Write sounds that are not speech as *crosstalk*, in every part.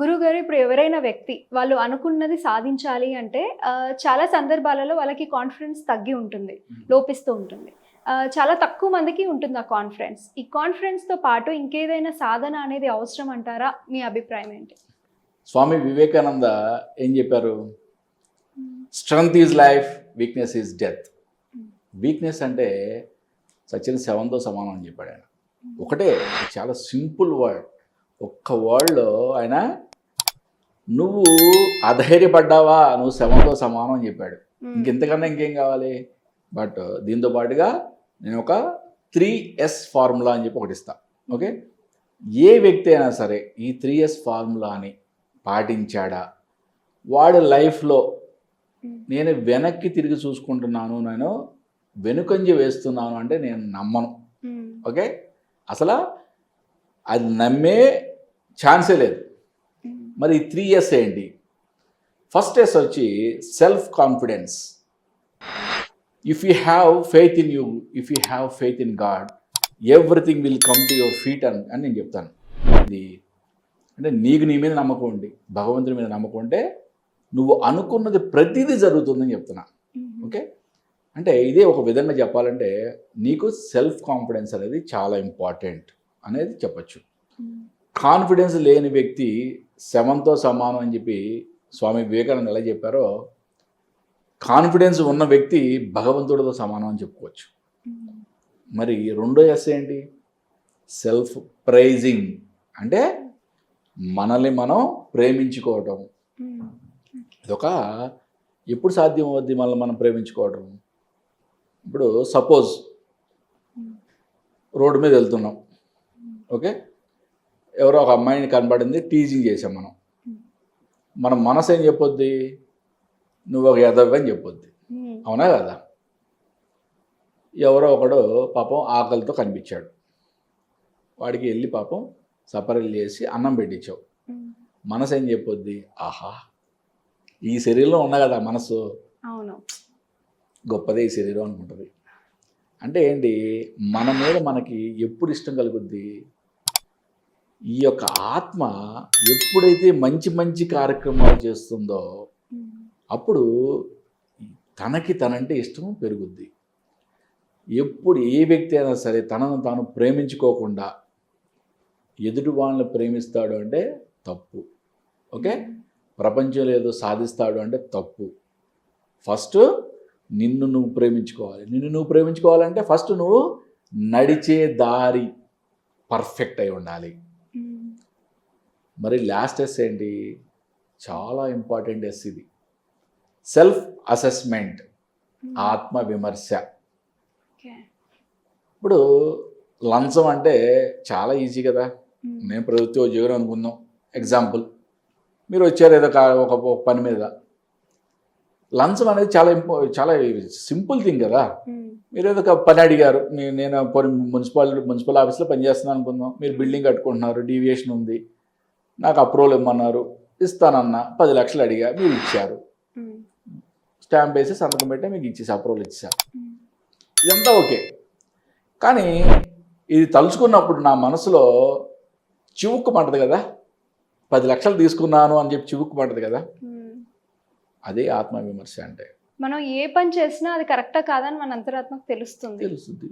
గురుగారు ఇప్పుడు ఎవరైనా వ్యక్తి వాళ్ళు అనుకున్నది సాధించాలి అంటే చాలా సందర్భాలలో వాళ్ళకి కాన్ఫిడెన్స్ తగ్గి ఉంటుంది లోపిస్తూ ఉంటుంది. చాలా తక్కువ మందికి ఉంటుంది ఆ కాన్ఫిడెన్స్ ఈ కాన్ఫిడెన్స్తో పాటు ఇంకేదైనా సాధన అనేది అవసరం అంటారా? మీ అభిప్రాయం ఏంటి? స్వామి వివేకానంద ఏం చెప్పారు? Strength is life weakness is death weakness అంటే సచిన్ శవంతో సమానం అని చెప్పాడు ఆయన. ఒకటే చాలా సింపుల్ వర్డ్. ఒక్క వర్డ్లో ఆయన నువ్వు అధైర్యపడ్డావా? నువ్వు శవంతో సమానం అని చెప్పాడు. ఇంకెంతకన్నా ఇంకేం కావాలి? బట్ దీంతో పాటుగా నేను ఒక త్రీ ఎస్ ఫార్ములా అని చెప్పి ఒకటి ఇస్తా. ఓకే? ఏ వ్యక్తి అయినా సరే ఈ త్రీ ఎస్ ఫార్ములాని పాటించాడా? వాడి లైఫ్లో నేను వెనక్కి తిరిగి చూసుకుంటున్నాను నేను వెనుకంజ వేస్తున్నాను అంటే నేను నమ్మను. మ్మ్. ఓకే? అసలు అది నమ్మే ఛాన్సే లేదు. మరి త్రీ ఇయర్స్ ఏంటి? ఫస్ట్ ఎస్ వచ్చి self confidence if you have faith in you if you have faith in God everything will come to your feet అని అని నేను చెప్తాను. ఇది అంటే నీకు నీ మీద నమ్మకం ఉండి భగవంతుడి మీద నమ్మకం ఉంటే నువ్వు అనుకున్నది ప్రతిదీ జరుగుతుందని చెప్తున్నా. ఓకే అంటే ఇదే ఒక విధంగా చెప్పాలంటే నీకు సెల్ఫ్ కాన్ఫిడెన్స్ అనేది చాలా ఇంపార్టెంట్ అనేది చెప్పచ్చు. కాన్ఫిడెన్స్ లేని వ్యక్తి శవంతో సమానం అని చెప్పి స్వామి వివేకానంద ఎలా చెప్పారో కాన్ఫిడెన్స్ ఉన్న వ్యక్తి భగవంతుడితో సమానం అని చెప్పుకోవచ్చు. మరి రెండో ఎస్ ఏంటి? సెల్ఫ్ ప్రైజింగ్ అంటే మనల్ని మనం ప్రేమించుకోవటం. ఇదొక ఎప్పుడు సాధ్యం అవుద్ది మనల్ని మనం ప్రేమించుకోవటం? ఇప్పుడు సపోజ్ రోడ్డు మీద వెళ్తున్నాం. ఓకే? ఎవరో ఒక అమ్మాయిని కనబడింది టీజింగ్ చేసాం మనం. మన మనసు ఏం చెప్పొద్ది? నువ్వు ఒక ఎదవ్ అని చెప్పొద్ది. అవునా కదా? ఎవరో ఒకడు పాపం ఆకలితో కనిపించాడు. వాడికి వెళ్ళి పాపం సపరీలు చేసి అన్నం పెట్టించావు. మనసు ఏం చెప్పొద్ది? ఆహా. ఈ శరీరంలో ఉన్నా కదా మనసు అవును. గొప్పదే ఈ శరీరం అనుకుంటుంది. అంటే ఏంటి? మన మీద మనకి ఎప్పుడు ఇష్టం కలుగుద్ది? ఈ యొక్క ఆత్మ ఎప్పుడైతే మంచి మంచి కార్యక్రమాలు చేస్తుందో మ్మ్. అప్పుడు తనకి తనంటే ఇష్టం పెరుగుద్ది. ఎప్పుడు ఏ వ్యక్తి అయినా సరే తనను తాను ప్రేమించుకోకుండా ఎదుటి వాళ్ళని ప్రేమిస్తాడు అంటే తప్పు. ఓకే? ప్రపంచంలో ఏదో సాధిస్తాడు అంటే తప్పు. ఫస్ట్ నిన్ను నువ్వు ప్రేమించుకోవాలి. నిన్ను నువ్వు ప్రేమించుకోవాలంటే ఫస్ట్ నువ్వు నడిచే దారి పర్ఫెక్ట్ అయి ఉండాలి. మరి లాస్ట్ ఎస్ ఏంటి? చాలా ఇంపార్టెంట్ ఎస్ ఇది. సెల్ఫ్ అసెస్మెంట్ ఆత్మ విమర్శ. ఇప్పుడు లంచం అంటే చాలా ఈజీ కదా. మ్మ్. నేను ప్రభుత్వ ఉద్యోగం అనుకుందాం. ఎగ్జాంపుల్ మీరు వచ్చారు ఏదో ఒక పని మీద. లంచం అనేది చాలా ఇంపో చాలా సింపుల్ థింగ్ కదా. మ్మ్. మీరు ఏదో ఒక పని అడిగారు. నేను పోనీ మున్సిపల్ మున్సిపల్ ఆఫీస్లో పనిచేస్తున్నాను అనుకుందాం. మీరు బిల్డింగ్ కట్టుకుంటున్నారు డీవియేషన్ ఉంది. నాకు అప్రూవల్ ఇమ్మన్నారు ఇస్తానన్నా పది లక్షలు అడిగా మీరు ఇచ్చారు. స్టాంప్ వేసి సంతకం పెట్టి మీకు ఇచ్చేసి అప్రూవల్ మ్మ్. ఇదంతా ఓకే. కానీ ఇది తలుచుకున్నప్పుడు నా మనసులో చివుక్కుమంటది కదా. పది లక్షలు తీసుకున్నాను అని చెప్పి చివుక్కుమంటది కదా. మ్మ్. అదే ఆత్మవిమర్శ అంటే. మనం ఏ పని చేసినా అది కరెక్టా కాదని మన అంతరాత్మకు తెలుస్తుంది. తెలుస్తుంది.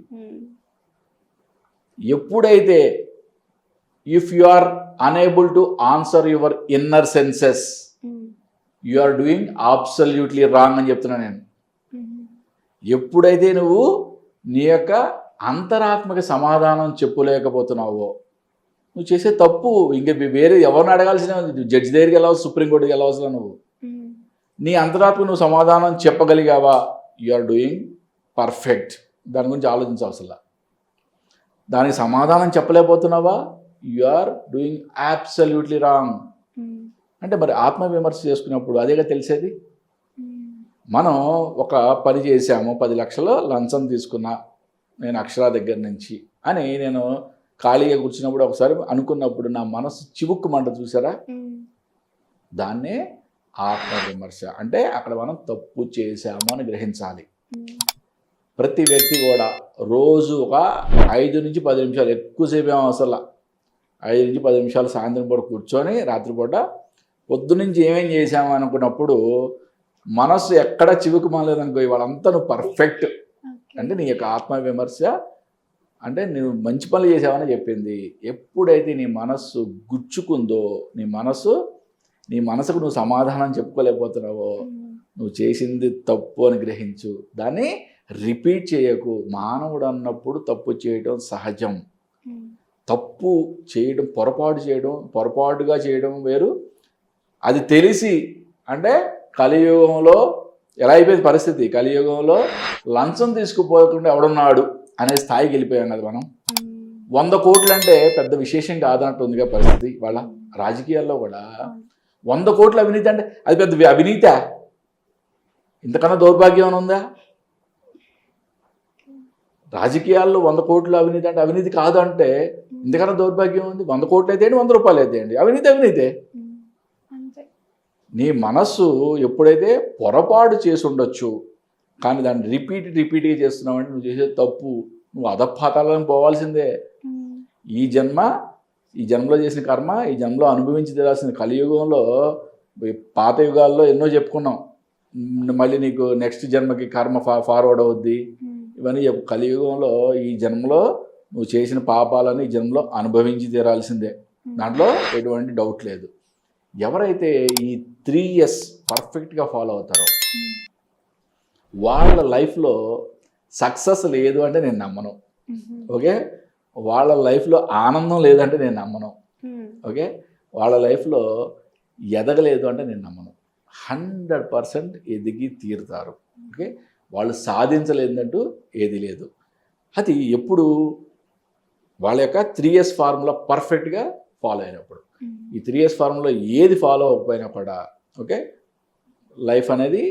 ఎప్పుడైతే if you are unable to answer your inner senses. You are doing absolutely wrong అని చెప్తున్నా నేను. మ్మ్. ఎప్పుడైతే నువ్వు నీ యొక్క అంతరాత్మక సమాధానం చెప్పలేకపోతున్నావో నువ్వు చేసే తప్పు ఇంక వేరే ఎవరిని అడగాల్సిన జడ్జి దగ్గరికి వెళ్ళాల్సి సుప్రీంకోర్టుకి వెళ్ళవలసిన నువ్వు? మ్మ్. నీ అంతరాత్మ నువ్వు సమాధానం చెప్పగలిగావా? యు ఆర్ డూయింగ్ పర్ఫెక్ట్ దాని గురించి ఆలోచించవసరం దానికి సమాధానం చెప్పలేకపోతున్నావా? You are doing absolutely wrong మ్మ్. అంటే మరి ఆత్మవిమర్శ చేసుకున్నప్పుడు అదేగా తెలిసేది మ్మ్. మనం ఒక పని చేశాము పది లక్షలు లంచం తీసుకున్నా నేను అక్షరా దగ్గర నుంచి అని నేను ఖాళీగా కూర్చున్నప్పుడు ఒకసారి అనుకున్నప్పుడు నా మనసు చివుక్కుమంట చూసారా మ్మ్. దాన్నే ఆత్మవిమర్శ అంటే అక్కడ మనం తప్పు చేశాము అని గ్రహించాలి. ప్రతి వ్యక్తి కూడా రోజు ఒక ఐదు నుంచి పది నిమిషాలు ఎక్కువసేపు అవసరం ఐదు నుంచి పది నిమిషాలు సాయంత్రం పూట కూర్చొని రాత్రిపూట పొద్దు నుంచి ఏమేం చేసాము అనుకున్నప్పుడు మనస్సు ఎక్కడ చివుకుమాలేదనుకో వాళ్ళంతా నువ్వు పర్ఫెక్ట్ అంటే నీ యొక్క ఆత్మ విమర్శ అంటే నువ్వు మంచి పనులు చేసావని చెప్పింది. ఎప్పుడైతే నీ మనస్సు గుచ్చుకుందో నీ మనస్సు నీ మనసుకు నువ్వు సమాధానం చెప్పుకోలేకపోతున్నావో నువ్వు చేసింది తప్పు అని గ్రహించు. దాన్ని రిపీట్ చేయకు. మానవుడు అన్నప్పుడు తప్పు చేయడం సహజం. తప్పు చేయడం పొరపాటు చేయడం పొరపాటుగా చేయడం వేరు. అది తెలిసి అంటే కలియుగంలో ఎలా అయిపోయింది పరిస్థితి? కలియుగంలో లంచం తీసుకుపోకుండా ఎవడున్నాడు అనే స్థాయికి వెళ్ళిపోయాం కదా మనం. వంద కోట్లు అంటే పెద్ద విశేషం కాదంటుందిగా పరిస్థితి వాళ్ళ రాజకీయాల్లో కూడా. వంద కోట్ల అవినీతి అంటే అది పెద్ద అవినీత. ఇంతకన్నా దౌర్భాగ్యం ఉందా? రాజకీయాల్లో వంద కోట్ల అవినీతి అంటే అవినీతి కాదు అంటే ఇంతకన్నా దౌర్భాగ్యం ఉంది? వంద కోట్లు అయితే ఏంటి? వంద రూపాయలు అయితే ఏంటి? అవినీతి అవినీతే. నీ మనస్సు ఎప్పుడైతే పొరపాటు చేసి ఉండొచ్చు కానీ దాన్ని రిపీట్ రిపీట్గా చేస్తున్నావంటే నువ్వు చేసే తప్పు నువ్వు అధపాతాలను పోవాల్సిందే. ఈ జన్మ ఈ జన్మలో చేసిన కర్మ ఈ జన్మలో అనుభవించి తీరాల్సిన కలియుగంలో పాత యుగాల్లో ఎన్నో చెప్పుకున్నాం. మళ్ళీ నీకు నెక్స్ట్ జన్మకి కర్మ ఫా ఫార్వర్డ్ అవుద్ది. ఇవన్నీ కలియుగంలో ఈ జన్మలో నువ్వు చేసిన పాపాలను ఈ జన్మలో అనుభవించి తీరాల్సిందే. దాంట్లో ఎటువంటి డౌట్ లేదు. ఎవరైతే ఈ త్రీ ఇయర్స్ పర్ఫెక్ట్గా ఫాలో అవుతారో వాళ్ళ లైఫ్లో సక్సెస్ లేదు అంటే నేను నమ్మను. ఓకే? వాళ్ళ లైఫ్లో ఆనందం లేదంటే నేను నమ్మను. ఓకే? వాళ్ళ లైఫ్లో ఎదగలేదు అంటే నేను నమ్మను. హండ్రెడ్ పర్సెంట్ ఎదిగి తీరుతారు. ఓకే? వాళ్ళు సాధించలేదంటూ ఏది లేదు. అది ఎప్పుడు వాళ్ళ యొక్క త్రీ ఇయర్స్ ఫార్ములా పర్ఫెక్ట్గా ఫాలో అయినప్పుడు. ఈ త్రీ ఇయర్స్ ఫార్ములా ఏది ఫాలో అవ్వకపోయినా కూడా ఓకే లైఫ్ అనేది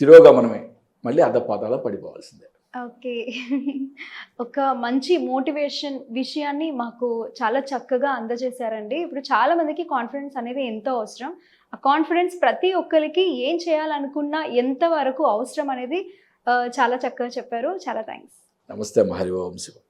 తిరోగమనమే. మళ్ళీ అర్ధపాతాలో పడిపోవాల్సిందే. ఓకే *laughs* ఒక మంచి మోటివేషన్ విషయాన్ని మాకు చాలా చక్కగా అందజేశారండి. ఇప్పుడు చాలా మందికి కాన్ఫిడెన్స్ అనేది ఎంతో అవసరం. ఆ కాన్ఫిడెన్స్ ప్రతి ఒక్కరికి ఏం చేయాలనుకున్నా ఎంత వరకు అవసరం అనేది చాలా చక్కగా చెప్పారు. చాలా థ్యాంక్స్ నమస్తే హరి ఓం శివం.